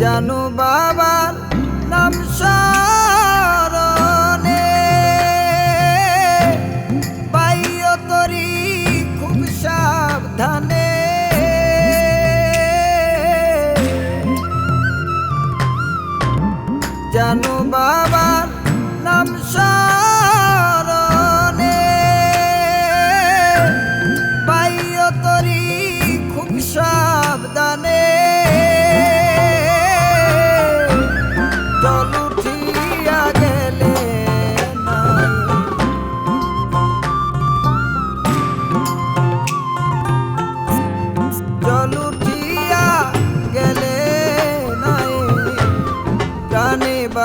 জানো বাবার নাম স্মরণে। পাইও তরি খুব সাবধানে। জানো বাবার নাম স্মরণে।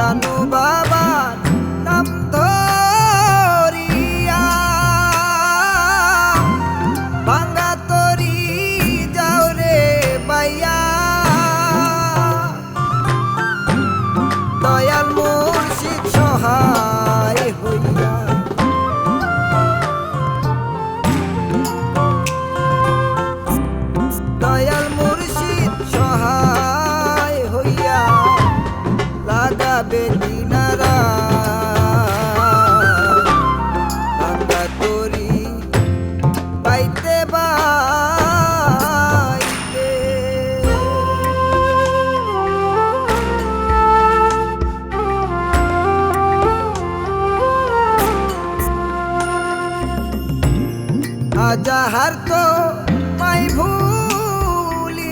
জানো বাবার যাহার তো পাই ভুলিয়া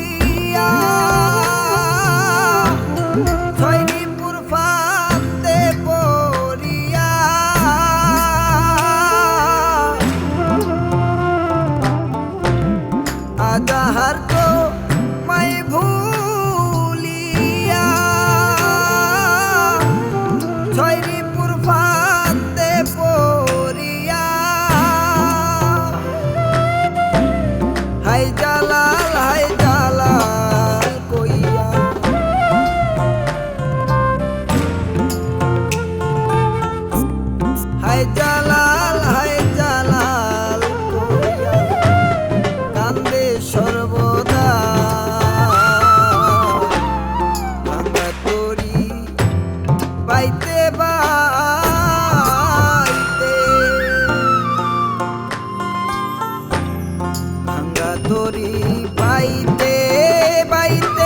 করি বাইতে বাইতে